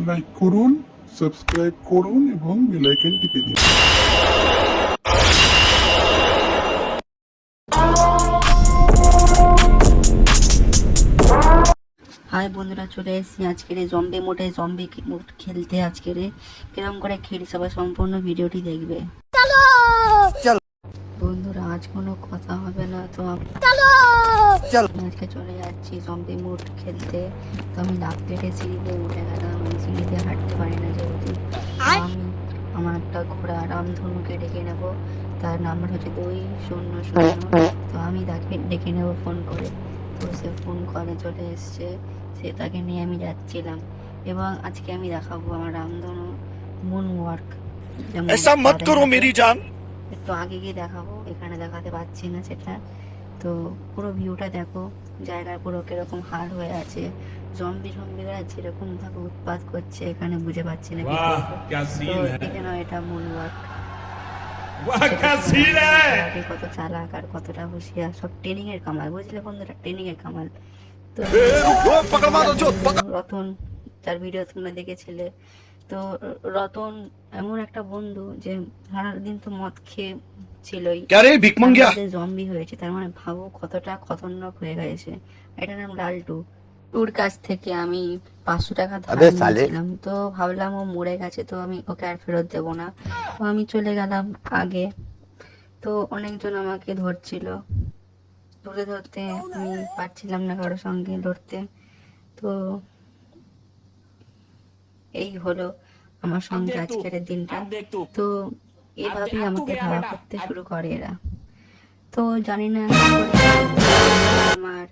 Like করুন subscribe করুন এবং বেল আইকন টিপে দিন। হাই বন্ধুরা চলে এসেছি আজকের এই জম্বি মোটে জম্বি খেলতে আজকের কিরম করে খেলি সবাই সম্পূর্ণ ভিডিওটি দেখবে। বন্ধুরা আজ কোনো কথা হবে না তো আম- আমি আজকে চলে যাচ্ছি জম্বি মোট খেলতে তো আমি লাভ কেটে সিঁড়িতে উঠে গেলাম আমি সিঁড়িতে হাঁটতে পারি না যেহেতু তো আমি আমার একটা ঘোড়া রামধনুকে ডেকে নেব তার নাম্বার হচ্ছে দুই শূন্য শূন্য তো আমি তাকে ডেকে নেব ফোন করে তো সে ফোন কলে চলে এসছে সে তাকে নিয়ে আমি যাচ্ছিলাম এবং আজকে আমি দেখাবো আমার রামধনু মুন ওয়ার্ক ऐसा मत करो मेरी जान একটু আগে গিয়ে দেখাবো এখানে দেখাতে পারছি না সেটা। তো পুরো ভিউটা দেখো জায়গার পুরো কীরকম হার হয়ে আছে জম্বি জম্বিরা যেরকম ভাবে উৎপাত করছে এখানে বুঝে পাচ্ছি না দেখে নাও এটা মূল কত চালাক আর কতটা হুঁশিয়ার। সব ট্রেনিং এর কামাল বুঝলে বন্ধুরা? ট্রেনিং এর কামাল। তো রতন তার ভিডিও তোমরা দেখেছিলে। তো রতন এমন একটা বন্ধু যে সারাদিন তো মদ খেয়ে ছিলই। জম্বি হয়েছে তার মানে ভাবো কতটা খতরনাক হয়ে গেছে। এটার নাম লালটু। টুর কাছ থেকে আমি পাঁচশো টাকা ধার নিয়েছিলাম। তো ভাবলাম ও মরে গেছে তো আমি ওকে আর ফেরত দেবো না। তো আমি চলে গেলাম আগে। তো অনেকজন আমাকে ধরছিল। ধরে ধরতে আমি পারছিলাম না কারোর সঙ্গে লড়তে। তো এই হলো আমার সঙ্গে আজকের দিনটা। তো এভাবেই আমাকে ধাওয়া করতে শুরু করে এরা। তো জানি না আমার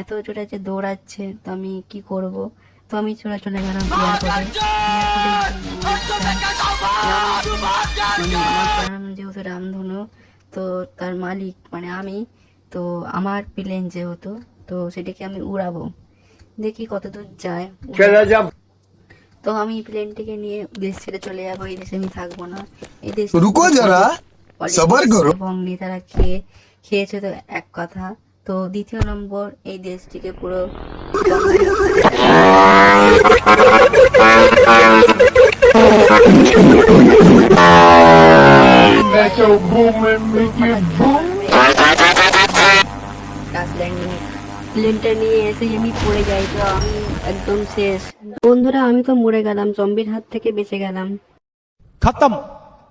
এত জোরে যে দৌড়াচ্ছে তো আমি কি করব? তো আমি চলে চলে গেলাম আমার যেহেতু রামধনু তো তার মালিক মানে আমি তো আমার প্লেন যেহেতু তো সেটাকে আমি উড়াবো। দেখি কতদূর যায়। তো আমি প্লেনটিকে নিয়ে দেশ ছেড়ে চলে যাব এই দেশে আমি থাকব না। এই দেশ রুকো যারা সবার করো। এবং নেতারা খেয়ে খেয়েছে তো এক কথা। তো দ্বিতীয় নম্বর এই দেশটিকে পুরো boom and make it boom. প্লেনটা নিয়ে এসে আমি পড়ে যাই তো আমি একদম শেষ। বন্ধুরা, আমি তো মরে গেলাম জম্বির হাত থেকে বেঁচে গেলাম। খতম!